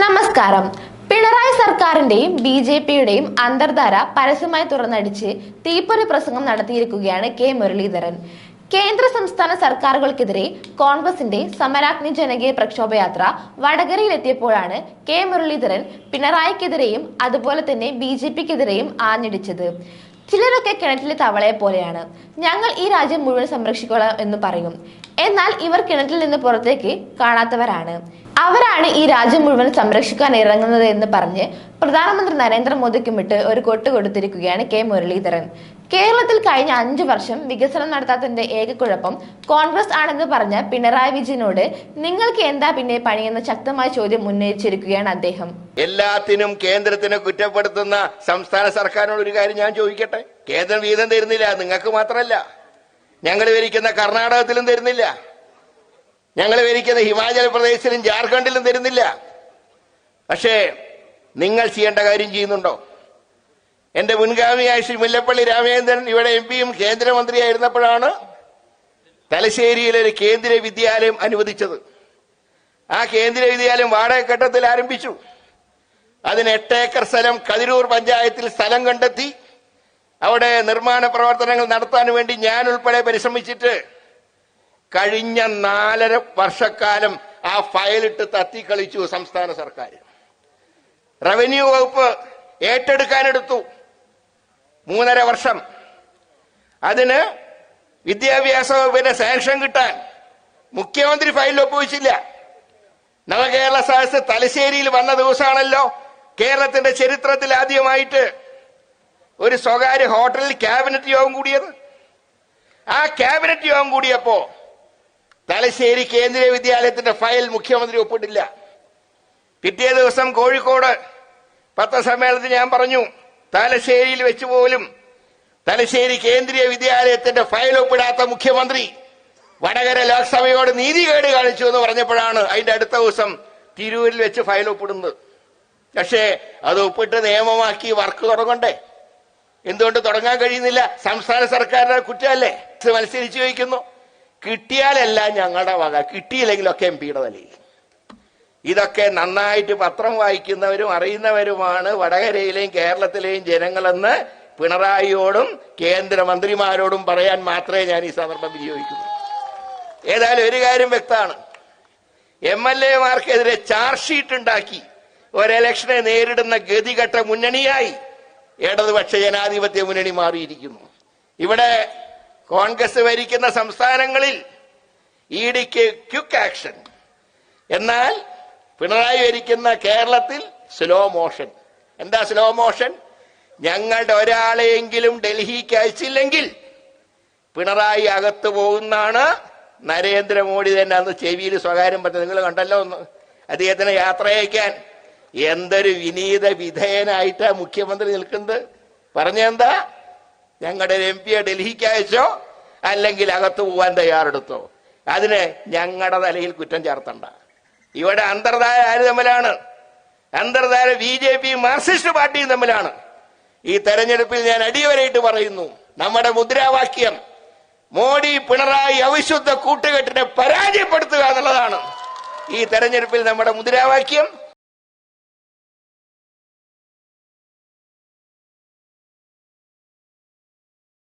നമസ്കാരം. പിണറായി സർക്കാരിന്റെയും B J പിയുടെയും അന്തർധാര പരസ്യമായി തുറന്നടിച്ച് തീപ്പൊരി പ്രസംഗം നടത്തിയിരിക്കുകയാണ് കെ മുരളീധരൻ. കേന്ദ്ര സംസ്ഥാന സർക്കാരുകൾക്കെതിരെ കോൺഗ്രസിന്റെ സമരാഗ്നി ജനകീയ പ്രക്ഷോഭയാത്ര വടകരയിലെത്തിയപ്പോഴാണ് കെ മുരളീധരൻ പിണറായിക്കെതിരെയും അതുപോലെ തന്നെ ബി ജെ പിക്കെതിരെയും ആഞ്ഞടിച്ചത്. ചിലരൊക്കെ കിണറ്റിലെ തവളയെ പോലെയാണ്. ഞങ്ങൾ ഈ രാജ്യം മുഴുവൻ സംരക്ഷിക്കണം എന്ന് പറയും. എന്നാൽ ഇവർ കിണറ്റിൽ നിന്ന് പുറത്തേക്ക് കാണാത്തവരാണ്. അവരാണ് ഈ രാജ്യം മുഴുവൻ സംരക്ഷിക്കാൻ ഇറങ്ങുന്നത് എന്ന് പറഞ്ഞ് പ്രധാനമന്ത്രി നരേന്ദ്രമോദിക്കും ഇട്ട് ഒരു കൊട്ട് കൊടുത്തിരിക്കുകയാണ് കെ മുരളീധരൻ. കേരളത്തിൽ കഴിഞ്ഞ അഞ്ചു വർഷം വികസനം നടത്താത്തതിന്റെ ഏക കുഴപ്പം കോൺഗ്രസ് ആണെന്ന് പറഞ്ഞ പിണറായി വിജയനോട് നിങ്ങൾക്ക് എന്താ പിന്നെ പണിയെന്ന ശക്തമായ ചോദ്യം ഉന്നയിച്ചിരിക്കുകയാണ് അദ്ദേഹം. എല്ലാത്തിനും കേന്ദ്രത്തിനെ കുറ്റപ്പെടുത്തുന്ന സംസ്ഥാന സർക്കാരിനോട് ഒരു കാര്യം ഞാൻ ചോദിക്കട്ടെ? കേന്ദ്രം വീതം തരുന്നില്ല നിങ്ങൾക്ക് മാത്രമല്ല. ഞങ്ങൾ ഭരിക്കുന്ന കർണാടകത്തിലും തരുന്നില്ല. ഞങ്ങൾ ഭരിക്കുന്ന ഹിമാചൽ പ്രദേശിലും ജാർഖണ്ഡിലും തരുന്നില്ല. പക്ഷേ നിങ്ങൾ ചെയ്യേണ്ട കാര്യം ചെയ്യുന്നുണ്ടോ? എന്റെ മുൻഗാമിയായ ശ്രീ മുല്ലപ്പള്ളി രാമചന്ദ്രൻ ഇവിടെ എം പിയും കേന്ദ്രമന്ത്രിയായിരുന്നപ്പോഴാണ് തലശ്ശേരിയിലെ ഒരു കേന്ദ്ര വിദ്യാലയം അനുവദിച്ചത്. ആ കേന്ദ്ര വിദ്യാലയം വാടകഘട്ടത്തിൽ ആരംഭിച്ചു. അതിന് എട്ട് ഏക്കർ സ്ഥലം കതിരൂർ പഞ്ചായത്തിൽ സ്ഥലം കണ്ടെത്തി. അവിടെ നിർമ്മാണ പ്രവർത്തനങ്ങൾ നടത്താൻ വേണ്ടി ഞാൻ ഉൾപ്പെടെ പരിശ്രമിച്ചിട്ട് കഴിഞ്ഞ നാലര വർഷക്കാലം ആ ഫയലിട്ട് തത്തിക്കളിച്ചു സംസ്ഥാന സർക്കാർ റവന്യൂ വകുപ്പ് ഏറ്റെടുക്കാനെടുത്തു. മൂന്നര വർഷം. അതിന് വിദ്യാഭ്യാസ വകുപ്പിന്റെ സാങ്ഷൻ കിട്ടാൻ മുഖ്യമന്ത്രി ഫയലിൽ ഒപ്പുവെച്ചില്ല. നവകേരള സദസ് തലശ്ശേരിയിൽ വന്ന ദിവസമാണല്ലോ. കേരളത്തിന്റെ ചരിത്രത്തിൽ ആദ്യമായിട്ട് ഒരു സ്വകാര്യ ഹോട്ടലിൽ ക്യാബിനറ്റ് യോഗം കൂടിയത്. ആ ക്യാബിനറ്റ് യോഗം കൂടിയപ്പോ തലശ്ശേരി കേന്ദ്രീയ വിദ്യാലയത്തിന്റെ ഫയൽ മുഖ്യമന്ത്രി ഒപ്പിട്ടില്ല. പിറ്റേ ദിവസം കോഴിക്കോട് പത്രസമ്മേളനത്തിൽ ഞാൻ പറഞ്ഞു തലശ്ശേരിയിൽ വെച്ച് പോലും തലശ്ശേരി കേന്ദ്രീയ വിദ്യാലയത്തിന്റെ ഫയൽ ഒപ്പിടാത്ത മുഖ്യമന്ത്രി വടകര ലോക്സഭയോട് നീതികേട് കാണിച്ചു എന്ന് പറഞ്ഞപ്പോഴാണ് അതിന്റെ അടുത്ത ദിവസം തിരൂരിൽ വെച്ച് ഫയൽ ഒപ്പിടുന്നത്. പക്ഷേ അത് ഒപ്പിട്ട് നിയമമാക്കി വർക്ക് തുടങ്ങണ്ടേ? എന്തുകൊണ്ട് തുടങ്ങാൻ കഴിയുന്നില്ല? സംസ്ഥാന സർക്കാരിന്റെ കുറ്റമല്ലേ? മത്സരിച്ചു ചോദിക്കുന്നു. കിട്ടിയാലല്ല ഞങ്ങളുടെ വക. കിട്ടിയില്ലെങ്കിലൊക്കെ എം പിയുടെ തലയിൽ. ഇതൊക്കെ നന്നായിട്ട് പത്രം വായിക്കുന്നവരും അറിയുന്നവരുമാണ് വടകരയിലെയും കേരളത്തിലെയും ജനങ്ങളെന്ന് പിണറായിയോടും കേന്ദ്രമന്ത്രിമാരോടും പറയാൻ മാത്രമേ ഞാൻ ഈ സന്ദർഭം വിനിയോഗിക്കുന്നു ഏതായാലും ഒരു കാര്യം വ്യക്തമാണ്. എം എൽ എമാർക്കെതിരെ ചാർജ് ഷീറ്റ് ഉണ്ടാക്കി ഒരെലക്ഷനെ നേരിടുന്ന ഗതികെട്ട മുന്നണിയായി ഇടതുപക്ഷ ജനാധിപത്യ മുന്നണി മാറിയിരിക്കുന്നു. ഇവിടെ കോൺഗ്രസ് ഭരിക്കുന്ന സംസ്ഥാനങ്ങളിൽ ഇ ഡിക്ക് ക്യുക്ക് ആക്ഷൻ. എന്നാൽ പിണറായി ഭരിക്കുന്ന കേരളത്തിൽ സ്ലോ മോഷൻ എന്താ സ്ലോ മോഷൻ ഞങ്ങളുടെ ഒരാളെയെങ്കിലും ഡൽഹിക്ക് അയച്ചില്ലെങ്കിൽ പിണറായി അകത്ത് പോകുന്നാണ് നരേന്ദ്രമോദി തന്നെ അന്ന് ചെവിയിൽ സ്വകാര്യം പറഞ്ഞത്. നിങ്ങൾ കണ്ടല്ലോ ഒന്ന് അദ്ദേഹത്തിന് യാത്ര അയക്കാൻ. എന്തൊരു വിനീത വിധേയനായിട്ടാ മുഖ്യമന്ത്രി നിൽക്കുന്നത്. പറഞ്ഞെന്താ ഞങ്ങളുടെ എം പിയെ ഡൽഹിക്ക് അയച്ചോ? അല്ലെങ്കിൽ അകത്ത് പോവാൻ തയ്യാറെടുത്തോ? അതിന് ഞങ്ങളുടെ തലയിൽ കുറ്റം ചേർത്തണ്ട. ഇവിടെ അന്തർധാര ആര് തമ്മിലാണ്. അന്തർധാര ബി ജെ പി മാർക്സിസ്റ്റ് പാർട്ടിയും തമ്മിലാണ്. ഈ തെരഞ്ഞെടുപ്പിൽ ഞാൻ അടിവരയിട്ട് പറയുന്നു നമ്മുടെ മുദ്രാവാക്യം മോഡി പിണറായി അവിശുദ്ധ കൂട്ടുകെട്ടിനെ പരാജയപ്പെടുത്തുക എന്നുള്ളതാണ്. ഈ തെരഞ്ഞെടുപ്പിൽ നമ്മുടെ മുദ്രാവാക്യം